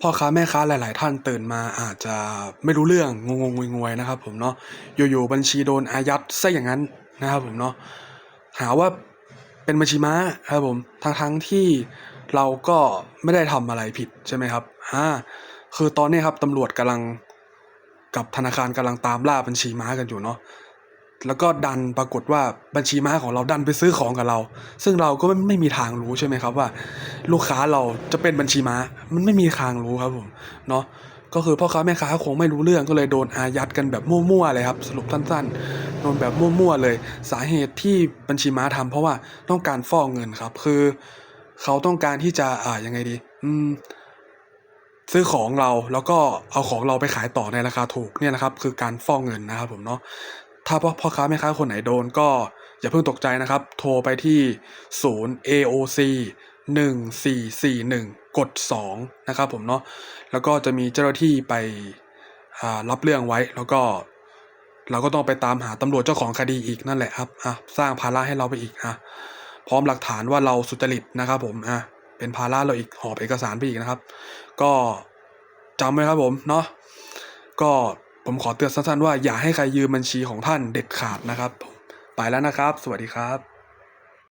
พ่อค้าแม่ค้าหลาย ๆ ท่านตื่นมาอาจจะไม่รู้เรื่องงงงงวยๆนะครับ ผมเนาะอยู่ๆบัญชีโดนอายัดซะอย่างนั้นนะครับผมเนาะหาว่าเป็นบัญชีม้าครับผมทั้งทั้งๆที่เราก็ไม่ได้ทำอะไรผิดใช่ไหมครับอ่าคือตอนนี้ครับตำรวจกำลังกับธนาคารกำลังตามล่าบัญชีม้ากันอยู่เนาะ แล้วก็ดันปรากฏว่าบัญชีม้าของเราดันไปซื้อของกับเรา ซึ่งเราก็ไม่ไม่มีทางรู้ใช่ไหมครับว่า ลูกค้าเราจะเป็นบัญชีม้ามันไม่มีทางรู้ครับผมเนาะก็คือพ่อค้าแม่ค้าคงไม่รู้เรื่องก็เลยโดนอายัดกันแบบมั่วๆเลยครับ สรุปสั้นๆโดนแบบมั่วๆเลย สาเหตุที่บัญชีม้าทำเพราะว่าต้องการฟอกเงินครับ คือ เขาต้องการที่จะอ่ายังไงดี อืมซื้อของเราแล้วก็เอาของเราไปขายต่อในราคาถูกเนี่ยนะครับ คือการฟอกเงินนะครับผมเนาะ ถ้าพ่อค้าแม่ค้าคนไหนโดนก็อย่าเพิ่งตกใจนะครับ โทรไปที่ศูนย์ AOC หนึ่งสี่สี่หนึ่งกดสองนะครับผมเนาะแล้วก็จะมีเจ้าหน้าที่ไปรับเรื่องไว้แล้วก็ เราก็ต้องไปตามหาตำรวจเจ้าของคดีอีกนั่นแหละครับอะสร้างภาระให้เราไปอีกอะพร้อมหลักฐานว่าเราสุจริตนะครับผมอะเป็นภาระเราอีกหอบเอกสารไปอีกนะครับ ก็จำไว้ครับผมเนาะก็ ผมขอเตือนสั้นๆว่าอย่าให้ใครยืมบัญชีของท่านเด็ดขาดนะครับ ไปแล้วนะครับ สวัสดีครับ